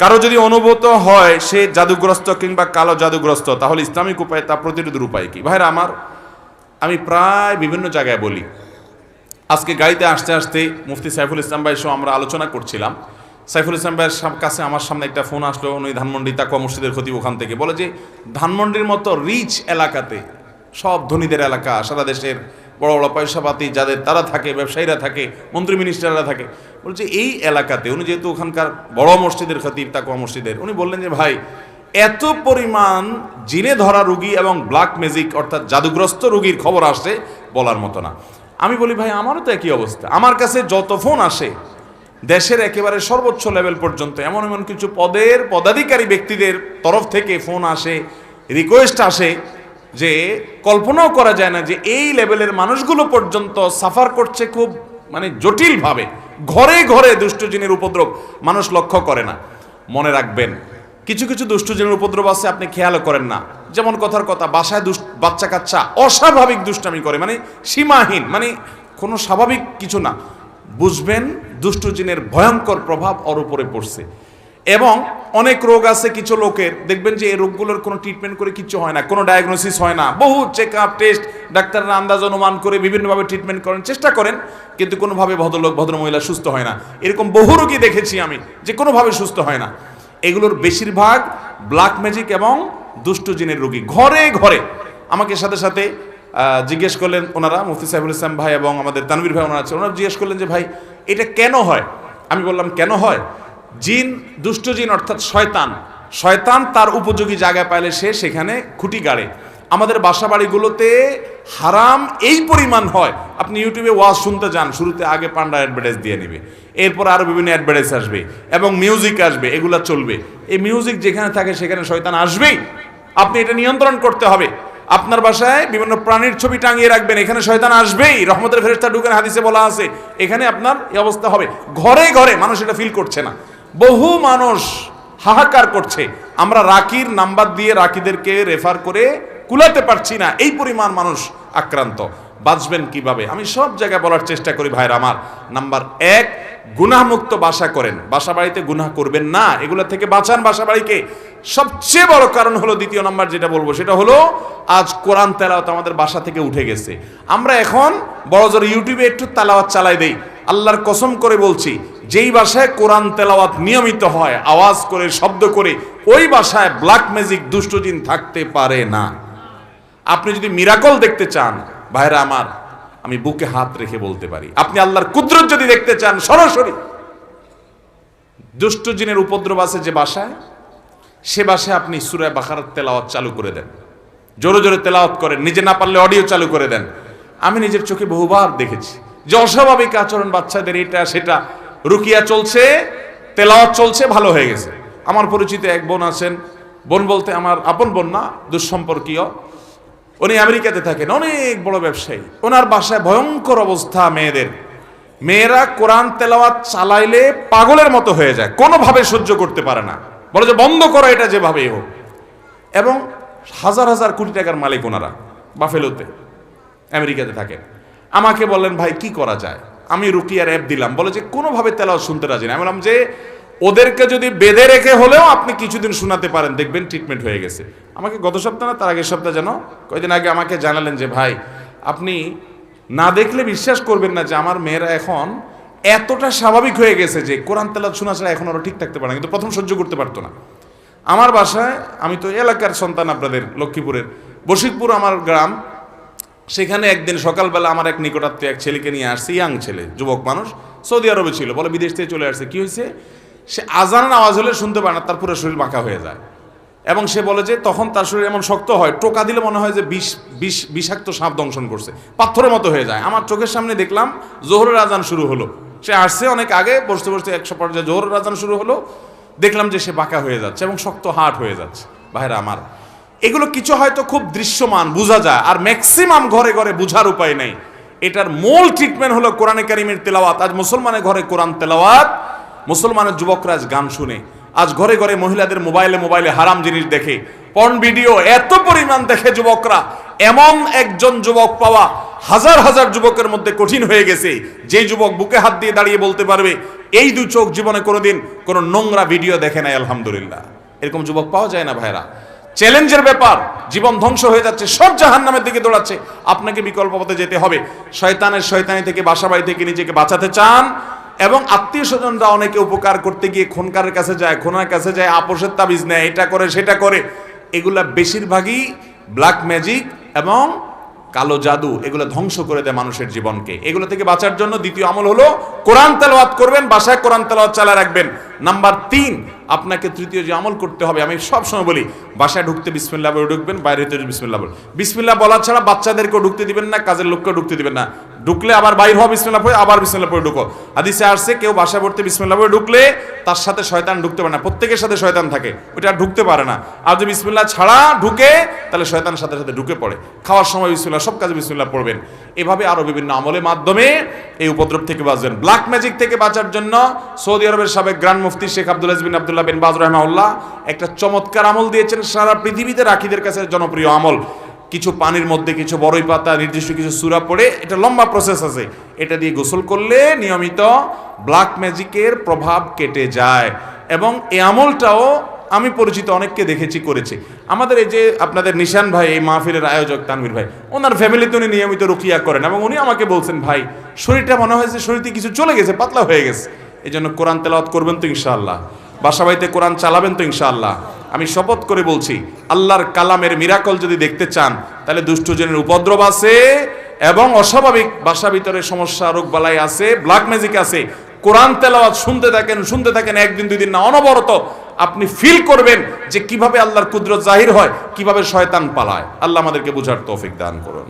কারও যদি অনুভূত হয় সে জাদুগ্রস্ত কিংবা কালো জাদুগ্রস্ত, তাহলে ইসলামিক উপায় তা প্রতিরোধের উপায় কি? ভাইরা আমার, আমি প্রায় বিভিন্ন জায়গায় বলি। আজকে গাড়িতে আসতে আসতে মুফতি সাইফুল ইসলাম ভাইয়ের সহ আমরা আলোচনা করছিলাম। সাইফুল ইসলাম ভাইয়ের কাছে আমার সামনে একটা ফোন আসলো, উনি ধানমন্ডি তাকুয়া মসজিদের খতিব ওখান থেকে। বলে যে, ধানমন্ডির মতো রিচ এলাকাতে সব ধনীদের এলাকা সারা দেশের বড় বড় পয়সাপাতি যাদের তারা থাকে, ব্যবসায়ীরা থাকে, মন্ত্রী মিনিস্টাররা থাকে, বলছে এই এলাকাতে উনি যেহেতু ওখানকার বড় মসজিদের খতিব তাকুয়া মসজিদের, উনি বললেন যে, ভাই, এত পরিমাণ জিনে ধরা রুগী এবং ব্ল্যাক ম্যাজিক অর্থাৎ জাদুগ্রস্ত রুগীর খবর আসে বলার মতো না। আমি বলি, ভাই, আমারও তো একই অবস্থা। আমার কাছে যত ফোন আসে, দেশের একেবারে সর্বোচ্চ লেভেল পর্যন্ত এমন এমন কিছু পদের পদাধিকারী ব্যক্তিদের তরফ থেকে ফোন আসে, রিকোয়েস্ট আসে যে কল্পনাও করা যায় না যে এই লেভেলের মানুষগুলো পর্যন্ত সাফার করছে খুব মানে জটিলভাবে। ঘরে ঘরে দুষ্টজিনের উপদ্রব মানুষ লক্ষ্য করে না। মনে রাখবেন, কিছু কিছু দুষ্টজনের উপদ্রব আছে আপনি খেয়ালও করেন না। যেমন কথার কথা, বাসায় দুষ্ট, বাচ্চা কাচ্চা অস্বাভাবিক দুষ্টামি করে মানে সীমাহীন মানে কোনো স্বাভাবিক কিছু না। বুঝবেন দুষ্ট জিনের ভয়ঙ্কর প্রভাব ওর উপরে পড়ছে। এবং অনেক রোগ আছে কিছু লোকের। দেখবেন যে এই রোগগুলোর কোনো ট্রিটমেন্ট করে কিছু হয় না, কোনো ডায়াগনোসিস হয় না। বহু চেক আপ টেস্ট ডাক্তাররা আন্দাজ, অনুমান করে বিভিন্নভাবে ট্রিটমেন্ট করেন চেষ্টা করেন, কিন্তু কোনোভাবে ভদ্রলোক, ভদ্রমহিলা সুস্থ হয় না। এরকম বহু রোগী দেখেছি আমি, যে কোনোভাবে সুস্থ হয় না। এগুলোর বেশিরভাগ ব্ল্যাক ম্যাজিক এবং দুষ্ট জিনের রোগী। ঘরে ঘরে। আমাকে সাথে সাথে জিজ্ঞেস করলেন ওনারা, মুফতি সাইফুল ইসলাম ভাই এবং আমাদের তানভীর ভাই ওনারা আছে ওনারা জিজ্ঞেস করলেন যে, ভাই, এটা কেন হয়? আমি বললাম, কেন হয়? জিন, দুষ্ট জিন অর্থাৎ শয়তান। শয়তান তার উপযোগী জায়গায় পাইলে সে সেখানে খুঁটি গাড়ে। আমাদের বাসা বাড়িগুলোতে হারাম এই পরিমাণ হয়। আপনি ইউটিউবে ওয়াজ শুনতে যান, শুরুতে আগে পান্ডা অ্যাডভার্টাইজ দিয়ে নেবে। এরপর আরও বিভিন্ন অ্যাডভার্টাইজ আসবে এবং মিউজিক আসবে, এগুলা চলবে। এই মিউজিক যেখানে থাকে সেখানে শয়তান আসবেই। আপনি এটা নিয়ন্ত্রণ করতে হবে। আপনার বাসায় বিভিন্ন প্রাণীর ছবি টাঙিয়ে রাখবেন, এখানে শয়তান আসবেই। রহমতের ফেরেস্তা ঢুকেন, হাদিসে বলা আছে। এখানে আপনার এই অবস্থা হবে। ঘরে ঘরে মানুষ এটা ফিল করছে না। বহু মানুষ হাহাকার করছে। আমরা রাকির নাম্বার দিয়ে রাকিদেরকে রেফার করে কুলাতে পারছি না। এই পরিমাণ মানুষ আক্রান্ত। বাঁচবেন কীভাবে? আমি সব জায়গায় বলার চেষ্টা করি ভাইরা আমার। নাম্বার এক, গুনাহমুক্ত বাসা করেন। বাসা বাড়িতে গুনাহ করবেন না। এগুলো থেকে বাঁচান বাসা বাড়িকে। সবচেয়ে বড় কারণ হলো দ্বিতীয় নাম্বার যেটা বলব, সেটা হলো আজ কোরআন তেলাওয়াত আমাদের বাসা থেকে উঠে গেছে। আমরা এখন বড় জোর ইউটিউবে একটু তেলাওয়াত চালাই দেই। আল্লাহর কসম করে বলছি যেই বাসায় কোরআন তেলাওয়াত নিয়মিত হয়, আওয়াজ করে, শব্দ করে, ওই বাসায় ব্ল্যাক ম্যাজিক দুষ্টজিন থাকতে পারে না। আপনি যদি মিরাকল দেখতে চান, ভাইরা আমার, আমি বুকে হাত রেখে বলতে পারি। আপনি আল্লাহর কুদরত যদি দেখতে চান, সরাসরি। দুষ্ট জিনের উপদ্রব আছে যে বাসায়, সে বাসায় আপনি সুরায় বাখারাত তেলাওয়াত চালু করে দেন। জোরে জোরে তেলাওয়াত করেন, নিজে না পারলে অডিও চালু করে দেন। আমি নিজের চোখে বহুবার দেখেছি যে অস্বাভাবিক আচরণ বাচ্চাদের এটা, সেটা। রুকিয়া চলছে, তেলাওয়াত চলছে, ভালো হয়ে গেছে। আমার পরিচিত এক বোন আছেন। বোন বলতে আমার আপন বোন না, দুঃসম্পর্কীয়। উনি আমেরিকাতে থাকেন, অনেক বড় ব্যবসায়ী। ওনার বাসায় ভয়ঙ্কর অবস্থা মেয়েদের। মেয়েরা কোরআন তেলাওয়াত চালাইলে পাগলের মতো হয়ে যায়, কোনোভাবে সহ্য করতে পারে না। বলে যে, বন্ধ করো এটা যেভাবেই হোক। এবং হাজার হাজার কোটি টাকার মালিক ওনারা, বাফেলোতে, আমেরিকাতে থাকেন। আমাকে বললেন, ভাই, কি করা যায়? আমি রুকিয়ার অ্যাপ দিলাম। বলে যে কোনোভাবে তেলাওয়াত শুনতে রাজি না। আমি বললাম যে, ওদেরকে যদি বেঁধে রেখে হলেও আপনি কিছুদিন শোনাতে পারেন, দেখবেন ট্রিটমেন্ট হয়ে গেছে। আমাকে গত সপ্তাহ না, তার আগের সপ্তাহ যেন কয়েকদিন আগে আমাকে জানালেন যে, ভাই, আপনি না দেখলে বিশ্বাস করবেন না যে আমার মেয়েরা এখন এতটা স্বাভাবিক হয়ে গেছে যে কোরআন তেলাত শোনা ছাড়া এখন ওরা ঠিক থাকতে পারে না। কিন্তু প্রথম সহ্য করতে পারতো না। আমার বাসায়, আমি তো এলাকার সন্তান আপনাদের, লক্ষ্মীপুরের। বশিকপুর আমার গ্রাম সেখানে একদিন সকালবেলা আমার এক নিকটাত্মীয় এক ছেলেকে নিয়ে আসছে ইয়াং ছেলে, যুবক মানুষ, সৌদি আরবে ছিল। বলে বিদেশ থেকে চলে আসছে। কি হয়েছে? সে আজানের আওয়াজ হলে শুনতে পারে না, তার পুরো শরীর বাঁকা হয়ে যায়। এবং সে বলে যে, তখন তার শরীর এমন শক্ত হয়, টোকা দিলে মনে হয় যে বিষ বিষ, বিষাক্ত সাপ দংশন করছে। পাথরের মতো হয়ে যায়। আমার চোখের সামনে দেখলাম, জোহরের আজান শুরু হলো। সে আসছে অনেক আগে, বসতে বসতে একশো পর্যায়ে জোহরের আজান শুরু হলো, দেখলাম যে সে বাঁকা হয়ে যাচ্ছে এবং শক্ত হাট হয়ে যাচ্ছে। ভাইরা আমার এগুলো কিছু হয়তো খুব দৃশ্যমান, বোঝা যায়। আর ম্যাক্সিমাম ঘরে ঘরে বোঝার উপায় নেই। এটার মূল ট্রিটমেন্ট হলো কোরআনে কারিমের তেলাওয়াত। আজ মুসলমানের ঘরে কোরআন তেলাওয়াত, মুসলমানের যুবকরা আজ গান শুনে। আজ ঘরে ঘরে মহিলাদের মোবাইলে মোবাইলে হারাম জিনিস দেখে। পর্ন ভিডিও এত পরিমাণ দেখে যুবকরা। এমন একজন যুবক পাওয়া হাজার হাজার যুবকের মধ্যে কঠিন হয়ে গেছে। যেই যুবক বুকে হাত দিয়ে দাঁড়িয়ে বলতে পারবে, এই দু চোখ জীবনে কোনোদিন কোনো নোংরা ভিডিও দেখে নাই, আলহামদুলিল্লাহ। এরকম যুবক পাওয়া যায় না ভাইরা চ্যালেঞ্জের ব্যাপার, জীবন ধ্বংস হয়ে যাচ্ছে, সব জাহান নামের দিকে দৌড়াচ্ছে, আপনাকে বিকল্প পথে যেতে হবে। শয়তানের শয়তানি থেকে বাসা বাড়ি থেকে নিজেকে বাঁচাতে চান এবং আত্মীয় স্বজনরা অনেকে উপকার করতে গিয়ে খুনকারের কাছে যায়, খুনার কাছে যায়, আপোষের তাবিজ নেয়, এটা করে, সেটা করে। এগুলা বেশিরভাগই ব্ল্যাক ম্যাজিক এবং কালো জাদু, এগুলো ধ্বংস করে দেয় মানুষের জীবনকে। এগুলো থেকে বাঁচার জন্য দ্বিতীয় আমল হলো কোরআন তেলাওয়াত করবেন, বাসায় কোরআন তেলাওয়াত চালা রাখবেন। নাম্বার তিন, আপনাকে তৃতীয় যে আমল করতে হবে, আমি সব সময় বলি, বাসায় ঢুকতে বিসমিল্লা বলে ঢুকবেন, বাইরে তো বিসমিল্লা বল। বিসমিল্লা বলা ছাড়া বাচ্চাদেরকেও ঢুকতে দিবেন না, কাজের লোককেও ঢুকতে দিবেন না। ঢুকলে আবার বাইর হওয়া বিসমিল্লা পড়ে, আবার বিসমিল্লা পড়ে ঢুকো। হাদিসে আসছে, কেউ বাসায় পড়তে বিসমিল্লা পড়ে ঢুকলে তার সাথে শয়তান ঢুকতে পারে না, প্রত্যেকের সাথে শয়তান থাকে, ওইটা ঢুকতে পারে না। আর যদি বিসমিল্লা ছাড়া ঢুকে, তাহলে শয়তানের সাথে সাথে ঢুকে পড়ে। খাওয়ার সময় বিসমিল্লা সব কাজে বিসমিল্লা পড়বেন। এভাবে আরও বিভিন্ন আমলের মাধ্যমে এই উপদ্রব থেকে বাঁচবেন। ব্ল্যাক ম্যাজিক থেকে বাঁচার জন্য সৌদি আরবের সাবেক গ্র্যান্ড মুফতি Sheikh Abdul bin Abdullah bin Baz রহমাউল্লাহ একটা চমৎকার আমল দিয়েছেন সারা পৃথিবীতে রাখিদের কাছে জনপ্রিয় আমল। কিছু পানির মধ্যে কিছু বড়ই পাতা, নির্দিষ্ট কিছু সুরা পড়ে এটা লম্বা প্রসেস আছে। এটা দিয়ে গোসল করলে নিয়মিত ব্ল্যাক ম্যাজিকের প্রভাব কেটে যায়। এবং এই আমলটাও আমি পরিচিত অনেককে দেখেছি, করেছি। আমাদের এই যে আপনাদের নিশান ভাই, এই মাহফিলের আয়োজক তানভীর ভাই, ওনার ফ্যামিলিতে উনি নিয়মিত রুকিয়া করেন এবং উনি আমাকে বলছেন, ভাই, শরীরটা মনে হয়েছে শরীরতে কিছু চলে গেছে, পাতলা হয়ে গেছে। এই জন্য কোরআন তেলাওয়াত করবেন তো ইনশাআল্লাহ। বাসা বাড়িতে কোরআন চালাবেন তো ইনশাআল্লাহ। আমি শপথ করে বলছি, আল্লাহর কালামের মিরাকল যদি দেখতে চান, তাহলে দুষ্টজনের উপদ্রব আছে এবং অস্বাভাবিক বাসা ভিতরে সমস্যা, রোগ বালাই আছে ব্ল্যাক ম্যাজিক আছে। কোরআন তেলাওয়াত শুনতে থাকেন শুনতে থাকেন, একদিন, দুই দিন না, অনবরত আপনি ফিল করবেন যে কীভাবে আল্লাহর কুদরত জাহির হয়, কীভাবে শয়তান পালায়। আল্লাহ আমাদেরকে বুঝার তৌফিক দান করুন।